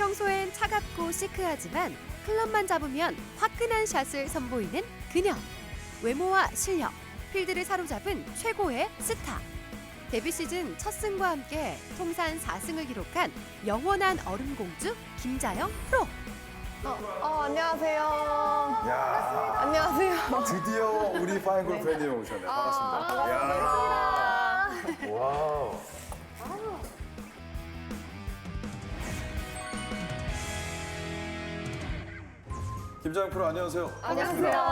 평소엔 차갑고 시크하지만 클럽만 잡으면 화끈한 샷을 선보이는 그녀. 외모와 실력, 필드를 사로잡은 최고의 스타. 데뷔 시즌 첫 승과 함께 통산 4승을 기록한 영원한 얼음공주 김자영 프로. 어, 어, 안녕하세요. 야 안녕하세요. 드디어 우리 파인골 팬님 오셨네. 반갑습니다. 야 김장 프로 안녕하세요. 안녕하세요.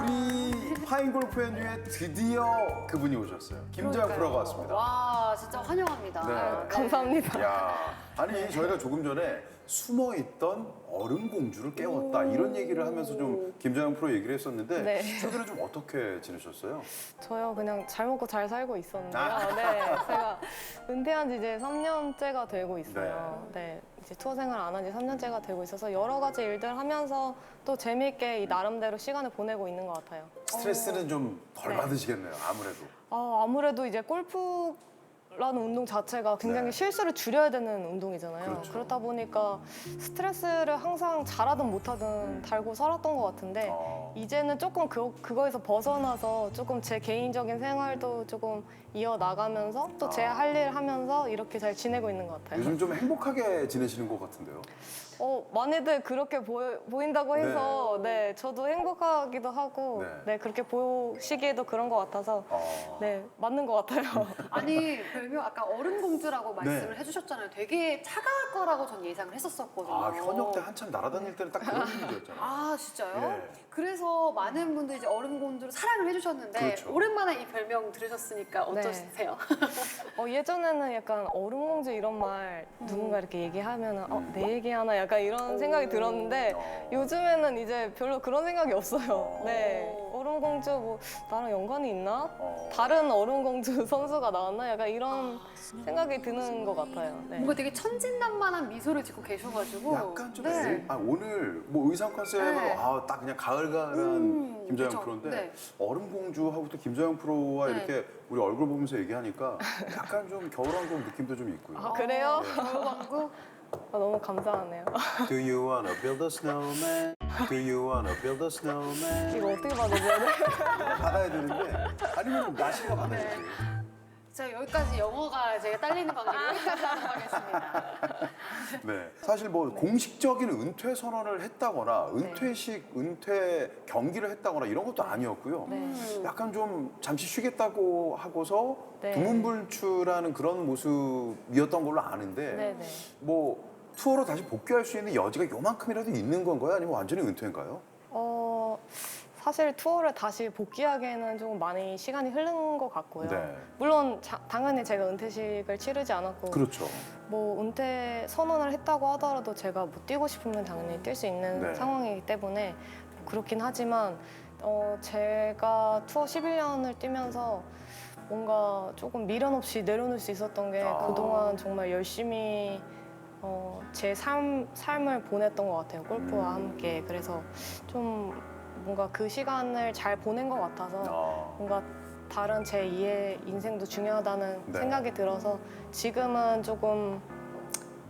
우리 파인골 팬 중에 드디어 그분이 오셨어요. 김장 프로가 왔습니다. 와 진짜 환영합니다. 네. 감사합니다. 야, 아니 저희가 조금 전에 숨어 있던 얼음 공주를 깨웠다 이런 얘기를 하면서 좀 김자영 프로 얘기를 했었는데 네. 최근에 좀 어떻게 지내셨어요? 저요 그냥 잘 먹고 잘 살고 있었는데요. 아. 네, 제가 은퇴한 지 이제 3년째가 되고 있어요. 네. 이제 투어 생활 안 한 지 3년째가 되고 있어서 여러 가지 일들 하면서 또 재미있게 이 나름대로 시간을 보내고 있는 것 같아요. 스트레스는 좀 덜 네. 받으시겠네요, 아무래도. 아, 아무래도 이제 골프 라는 운동 자체가 굉장히 네. 실수를 줄여야 되는 운동이잖아요. 그렇죠. 그렇다 보니까 스트레스를 항상 잘하든 못하든 달고 살았던 것 같은데 어. 이제는 조금 그, 그거에서 벗어나서 조금 제 개인적인 생활도 조금 이어나가면서 또제 아. 할일 하면서 이렇게 잘 지내고 있는 것 같아요. 요즘 좀 행복하게 지내시는 것 같은데요. 어, 많이들 그렇게 보여, 보인다고 해서 네. 저도 행복하기도 하고 네. 네. 그렇게 보시기에도 그런 것 같아서 어. 네 맞는 것 같아요. 아니 별명 아까 얼음공주라고 말씀을 네. 해주셨잖아요. 되게 차가울 거라고 전 예상을 했었었거든요. 아, 현역 때 한참 날아다닐 때는 딱 그런 이미지였잖아요. 아 진짜요? 예. 그래서 많은 분들이 이제 얼음공주를 사랑을 해주셨는데 그렇죠. 오랜만에 이 별명 들으셨으니까 네. 어떠세요? 어, 예전에는 약간 얼음공주 이런 말 누군가 이렇게 얘기하면 어, 음. 내 얘기하나 약간 이런 생각이 들었는데 어. 요즘에는 이제 별로 그런 생각이 없어요. 어. 네. 얼음 공주 뭐 나랑 연관이 있나? 어. 다른 얼음 공주 선수가 나왔나? 약간 이런 생각이 드는 것 같아요. 네. 뭔가 되게 천진난만한 미소를 짓고 계셔가지고 약간 좀 네. 엘- 아, 오늘 뭐 의상 컨셉으로 네. 아, 딱 그냥 가을가을한 음, 김자영 그쵸. 프로인데 네. 얼음 공주하고 또 김자영 프로와 네. 이렇게 우리 얼굴 보면서 얘기하니까 약간 좀 겨울왕국 느낌도 좀 있고요. 아, 그래요? 네. 겨울왕국 아, 너무 감사하네요. Do you wanna build a snowman? Do you wanna build a snowman? 이거 어떻게 받아줘야 돼? 받아야 되는데 아니면 나시가 받아야지. 자 여기까지 영어가 제가 딸리는 관계로 여기까지 하도록 하겠습니다. 네. 사실 뭐 공식적인 은퇴 선언을 했다거나 네. 은퇴식 은퇴 경기를 했다거나 이런 것도 아니었고요. 네. 약간 좀 잠시 쉬겠다고 하고서 네. 두문불출하는 그런 모습이었던 걸로 아는데 네네. 뭐 투어로 다시 복귀할 수 있는 여지가 요만큼이라도 있는 건가요? 아니면 완전히 은퇴인가요? 어, 사실 투어를 다시 복귀하기에는 조금 많이 시간이 흐른 것 같고요. 네. 물론 자- 당연히 제가 은퇴식을 치르지 않았고 그렇죠. 뭐 은퇴 선언을 했다고 하더라도 제가 뭐 뛰고 싶으면 당연히 뛸 수 있는 네. 상황이기 때문에 뭐 그렇긴 하지만 어, 제가 투어 11년을 뛰면서 뭔가 조금 미련 없이 내려놓을 수 있었던 게 아. 그동안 정말 열심히 어, 제 삶, 삶을 보냈던 것 같아요. 골프와 음. 함께. 그래서 좀 뭔가 그 시간을 잘 보낸 것 같아서 아, 뭔가 다른 제 2의 인생도 중요하다는 네. 생각이 들어서 지금은 조금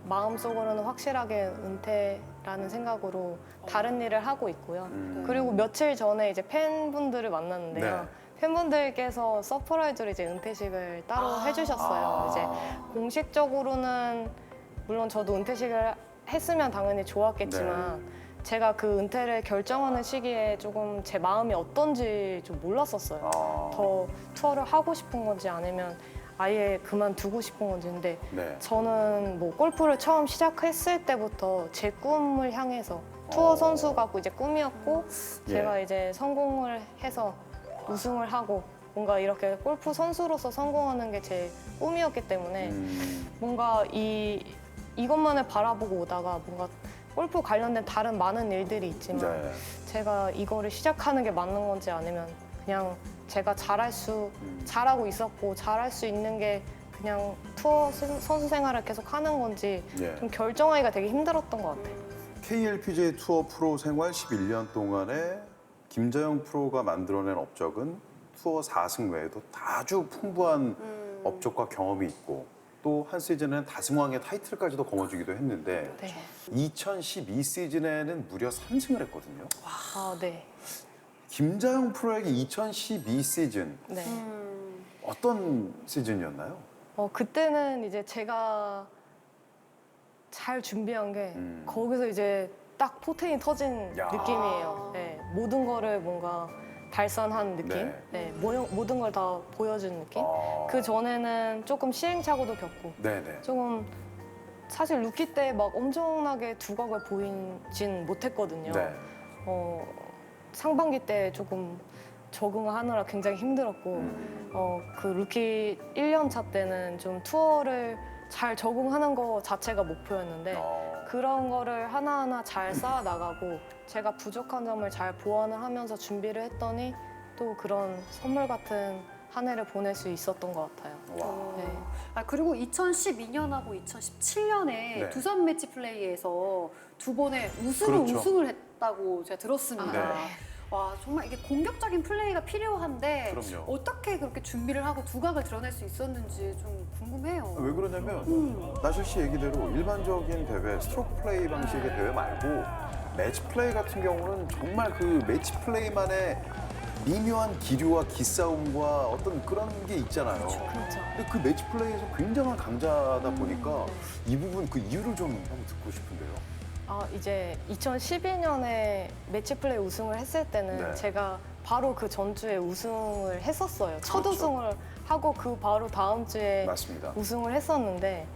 마음속으로는 확실하게 은퇴라는 생각으로 다른 일을 하고 있고요. 음. 그리고 며칠 전에 이제 팬분들을 만났는데요. 네. 팬분들께서 서프라이즈로 이제 은퇴식을 따로 아. 해주셨어요. 아. 이제 공식적으로는 물론 저도 은퇴식을 했으면 당연히 좋았겠지만 네. 제가 그 은퇴를 결정하는 시기에 조금 제 마음이 어떤지 좀 몰랐었어요. 아. 더 투어를 하고 싶은 건지 아니면 아예 그만두고 싶은 건지 근데 네. 저는 뭐 골프를 처음 시작했을 때부터 제 꿈을 향해서 투어 어. 선수가 이제 꿈이었고 예. 제가 이제 성공을 해서 우승을 하고 뭔가 이렇게 골프 선수로서 성공하는 게 제 꿈이었기 때문에 음. 뭔가 이 이것만을 바라보고 오다가 뭔가 골프 관련된 다른 많은 일들이 있지만 네. 제가 이거를 시작하는 게 맞는 건지 아니면 그냥 제가 잘할 수 음. 잘하고 있었고 잘할 수 있는 게 그냥 투어 선- 선수 생활을 계속 하는 건지 예. 좀 결정하기가 되게 힘들었던 것 같아요. KLPGA 투어 프로 생활 11년 동안에 김자영 프로가 만들어낸 업적은 투어 4승 외에도 아주 풍부한 음. 업적과 경험이 있고 또 한 시즌은 다승왕의 타이틀까지도 거머쥐기도 했는데 네. 2012 시즌에는 무려 3승을 했거든요. 아, 네. 김자영 프로에게 2012 시즌 네. 음. 어떤 시즌이었나요? 어, 그때는 이제 제가 잘 준비한 게 음. 거기서 이제 딱 포텐이 터진 야. 느낌이에요. 네, 모든 거를 뭔가 달성한 느낌? 네. 네. 모- 모든 걸 다 보여준 느낌? 아. 그 전에는 조금 시행착오도 겪고 네네. 조금 사실 루키 때 막 엄청나게 두각을 보이진 못했거든요. 네. 어, 상반기 때 조금 적응하느라 굉장히 힘들었고 음. 어, 그 루키 1년 차 때는 좀 투어를 잘 적응하는 거 자체가 목표였는데 어. 그런 거를 하나하나 잘 쌓아 나가고 제가 부족한 점을 잘 보완을 하면서 준비를 했더니 또 그런 선물 같은 한 해를 보낼 수 있었던 것 같아요. 와. 네. 아 그리고 2012년하고 2017년에 네. 두산 매치 플레이에서 두 번의 우승을 그렇죠. 우승을 했다고 제가 들었습니다. 네. 와 정말 이게 공격적인 플레이가 필요한데 그럼요. 어떻게 그렇게 준비를 하고 두각을 드러낼 수 있었는지 좀 궁금해요. 왜 그러냐면 음. 나실 씨 얘기대로 일반적인 대회 스트로크 플레이 방식의 대회 말고 매치 플레이 같은 경우는 정말 그 매치 플레이만의 미묘한 기류와 기싸움과 어떤 그런 게 있잖아요. 그렇죠. 근데 그 매치 플레이에서 굉장한 강자다 보니까 이 부분 그 이유를 좀 한번 듣고 싶은데요. 아 이제 2012년에 매치 플레이 우승을 했을 때는 네. 제가 바로 그 전주에 우승을 했었어요. 첫 그렇죠. 우승을 하고 그 바로 다음 주에 맞습니다. 우승을 했었는데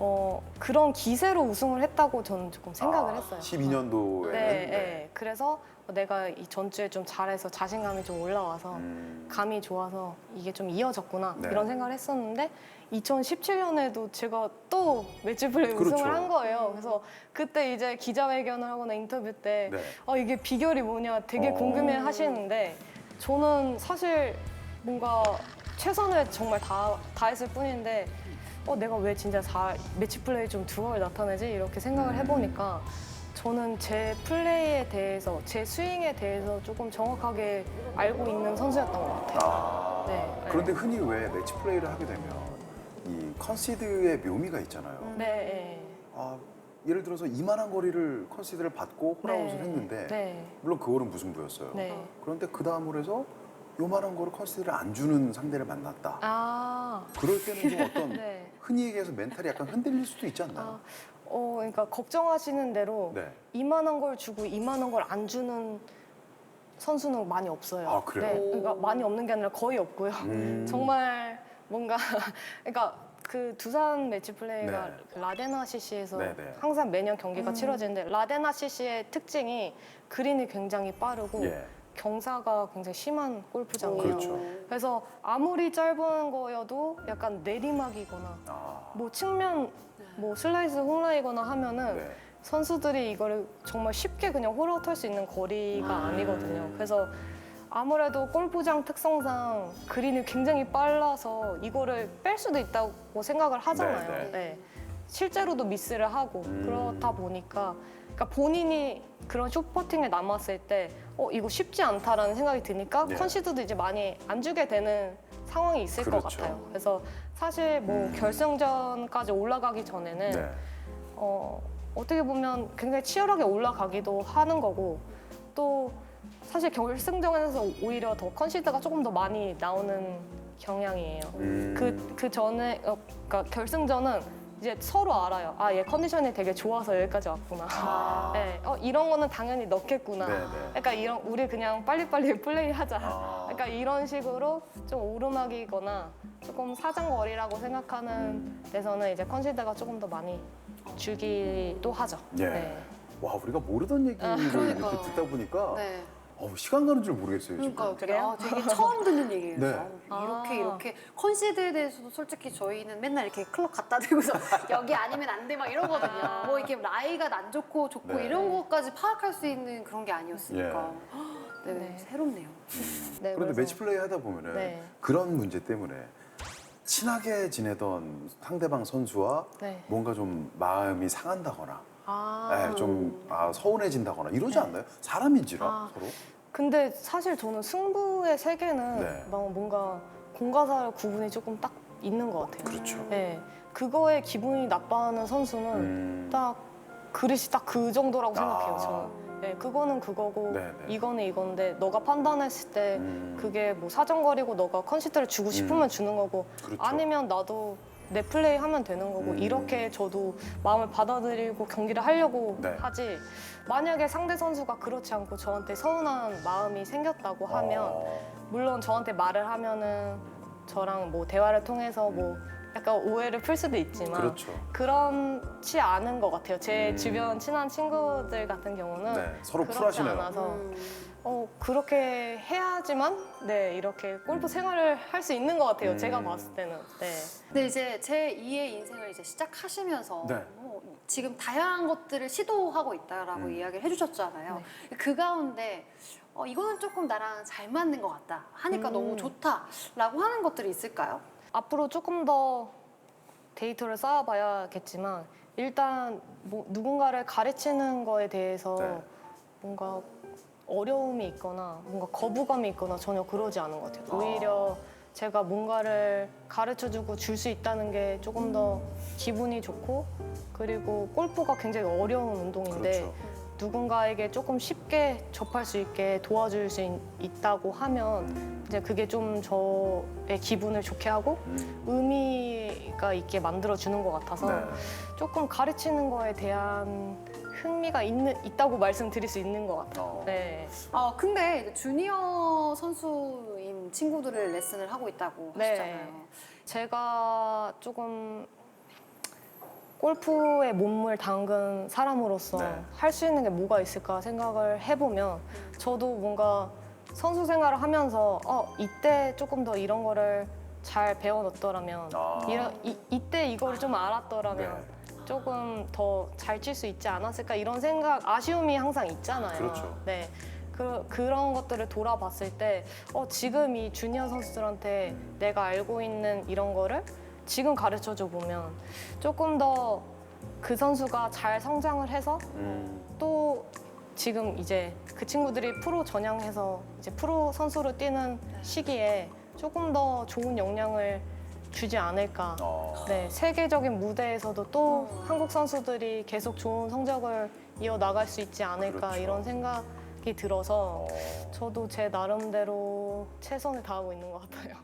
어, 그런 기세로 우승을 했다고 저는 조금 생각을 아, 했어요. 12년도에는 네, 네. 그래서 내가 이 전주에 좀 잘해서 자신감이 좀 올라와서 음, 감이 좋아서 이게 좀 이어졌구나 네. 이런 생각을 했었는데 2017년에도 제가 또 매치 플레이 그렇죠. 우승을 한 거예요. 그래서 그때 이제 기자회견을 하거나 인터뷰 때 네. 아, 이게 비결이 뭐냐 되게 어. 궁금해 하시는데 저는 사실 뭔가 최선을 정말 다, 다했을 뿐인데 어, 내가 왜 진짜 사, 매치 플레이 좀 두각을 나타내지? 이렇게 생각을 음. 해보니까 저는 제 플레이에 대해서, 제 스윙에 대해서 조금 정확하게 알고 있는 선수였던 것 같아요. 아, 네. 그런데 흔히 왜 매치 플레이를 하게 되면 이 컨시드의 묘미가 있잖아요. 네. 네. 아, 예를 들어서 이만한 거리를 컨시드를 받고 홀아웃을 네. 했는데 네. 물론 그 홀은 무승부였어요. 네. 그런데 그 다음 홀에서 요만한 거를 컨시드를 안 주는 상대를 만났다. 아, 그럴 때는 좀 어떤 네. 흔히 얘기해서 멘탈이 약간 흔들릴 수도 있지 않나요? 아, 어, 그러니까 걱정하시는 대로 네. 이만한 걸 주고 이만한 걸 안 주는 선수는 많이 없어요. 아, 그래요? 네, 그러니까 많이 없는 게 아니라 거의 없고요. 음. 정말 뭔가 그러니까 그 두산 매치 플레이가 네. 그 라데나 CC에서 네, 네. 항상 매년 경기가 음. 치러지는데 라데나 CC의 특징이 그린이 굉장히 빠르고 예. 경사가 굉장히 심한 골프장이에요. 그렇죠. 그래서 아무리 짧은 거여도 약간 내리막이거나 아, 뭐 측면 뭐 슬라이스 홈라이거나 하면은 네. 선수들이 이거를 정말 쉽게 그냥 홀아웃 할 수 있는 거리가 아니거든요. 그래서 아무래도 골프장 특성상 그린이 굉장히 빨라서 이거를 뺄 수도 있다고 생각을 하잖아요. 네, 네. 네. 실제로도 미스를 하고 음. 그렇다 보니까 그러니까 본인이 그런 숏퍼팅에 남았을 때 어, 이거 쉽지 않다라는 생각이 드니까 네. 컨시드도 이제 많이 안 주게 되는 상황이 있을 것 그렇죠. 같아요. 그래서 사실 뭐 음. 결승전까지 올라가기 전에는 네. 어, 어떻게 보면 굉장히 치열하게 올라가기도 하는 거고 또 사실 결승전에서 오히려 더 컨시드가 조금 더 많이 나오는 경향이에요. 음. 그, 그 전에, 어, 그러니까 결승전은 이제 서로 알아요. 아, 얘 컨디션이 되게 좋아서 여기까지 왔구나. 아. 네, 어, 이런 거는 당연히 넣겠구나. 네, 네. 그러니까 이런, 우리 그냥 빨리빨리 플레이하자. 아. 그러니까 이런 식으로 좀 오르막이거나 조금 사정거리라고 생각하는 음. 데서는 이제 컨시드가 조금 더 많이 주기도 하죠. 예. 네. 와 우리가 모르던 얘기를 이렇게 그러니까요. 듣다 보니까 네. 어우, 시간 가는 줄 모르겠어요. 지금. 그러니까 그래요? 아, 되게 처음 듣는 얘기예요. 네. 이렇게 아. 이렇게 컨시드에 대해서도 솔직히 저희는 맨날 이렇게 클럽 갖다 대고서 여기 아니면 안 돼 막 이러거든요. 뭐 이렇게 라이가 안 좋고 좋고 네. 이런 것까지 파악할 수 있는 그런 게 아니었으니까. 네, 네. 새롭네요. 네, 그런데 그래서- 매치 플레이 하다 보면은 네. 그런 문제 때문에 친하게 지내던 상대방 선수와 네. 뭔가 좀 마음이 상한다거나 아. 예, 좀 아, 서운해진다거나 이러지 네. 않나요? 사람인지라 아. 서로. 근데 사실 저는 승부의 세계는 네. 막 뭔가 공과사의 구분이 조금 딱 있는 것 같아요. 그렇죠. 네, 그거에 기분이 나빠하는 선수는 음. 딱 그릇이 딱 그 정도라고 생각해요. 아. 저는. 네, 그거는 그거고 네, 네. 이거는 이건데 너가 판단했을 때 음. 그게 뭐 사정거리고 너가 컨시트를 주고 싶으면 음. 주는 거고 그렇죠. 아니면 나도 내 플레이 하면 되는 거고 음. 이렇게 저도 마음을 받아들이고 경기를 하려고 네. 하지 만약에 상대 선수가 그렇지 않고 저한테 서운한 마음이 생겼다고 하면 어. 물론 저한테 말을 하면은 저랑 뭐 대화를 통해서 뭐 약간 오해를 풀 수도 있지만 그렇죠. 그렇지 않은 것 같아요. 제 음. 주변 친한 친구들 같은 경우는 네, 서로 그렇지 쿨하시네요. 않아서 음. 어, 그렇게 해야지만 네 이렇게 골프 생활을 할 수 있는 것 같아요. 음. 제가 봤을 때는 네. 근데 이제 제 2의 인생을 이제 시작하시면서 네. 뭐 지금 다양한 것들을 시도하고 있다라고 음. 이야기를 해주셨잖아요. 그 가운데 어, 이거는 조금 나랑 잘 맞는 것 같다 하니까 음. 너무 좋다라고 하는 것들이 있을까요? 앞으로 조금 더 데이터를 쌓아봐야겠지만 일단 뭐 누군가를 가르치는 거에 대해서 네. 뭔가 어려움이 있거나 뭔가 거부감이 있거나 전혀 그러지 않은 것 같아요. 아. 오히려 제가 뭔가를 가르쳐주고 줄 수 있다는 게 조금 더 기분이 좋고 그리고 골프가 굉장히 어려운 운동인데 그렇죠. 누군가에게 조금 쉽게 접할 수 있게 도와줄 수 있, 있다고 하면 음. 이제 그게 좀 저의 기분을 좋게 하고 음. 의미가 있게 만들어 주는 것 같아서 네. 조금 가르치는 거에 대한 흥미가 있는, 있다고 말씀드릴 수 있는 것 같아요. 어. 네. 아 근데 이제 주니어 선수인 친구들을 레슨을 하고 있다고 네. 하시잖아요. 제가 조금 골프에 몸을 담근 사람으로서 네. 할 수 있는 게 뭐가 있을까 생각을 해보면 저도 뭔가 선수 생활을 하면서 어 이때 조금 더 이런 거를 잘 배워놓더라면 아. 이런, 이, 이때 이거를 좀 알았더라면 네. 조금 더 잘 칠 수 있지 않았을까 이런 생각 아쉬움이 항상 있잖아요. 그렇죠. 네. 그, 그런 것들을 돌아봤을 때 어, 지금 이 주니어 선수들한테 내가 알고 있는 이런 거를 지금 가르쳐 줘 보면 조금 더 그 선수가 잘 성장을 해서 음. 또 지금 이제 그 친구들이 프로 전향해서 이제 프로 선수로 뛰는 시기에 조금 더 좋은 영향을 주지 않을까. 어. 네, 세계적인 무대에서도 또 어. 한국 선수들이 계속 좋은 성적을 이어 나갈 수 있지 않을까 그렇죠. 이런 생각이 들어서 어. 저도 제 나름대로 최선을 다하고 있는 것 같아요.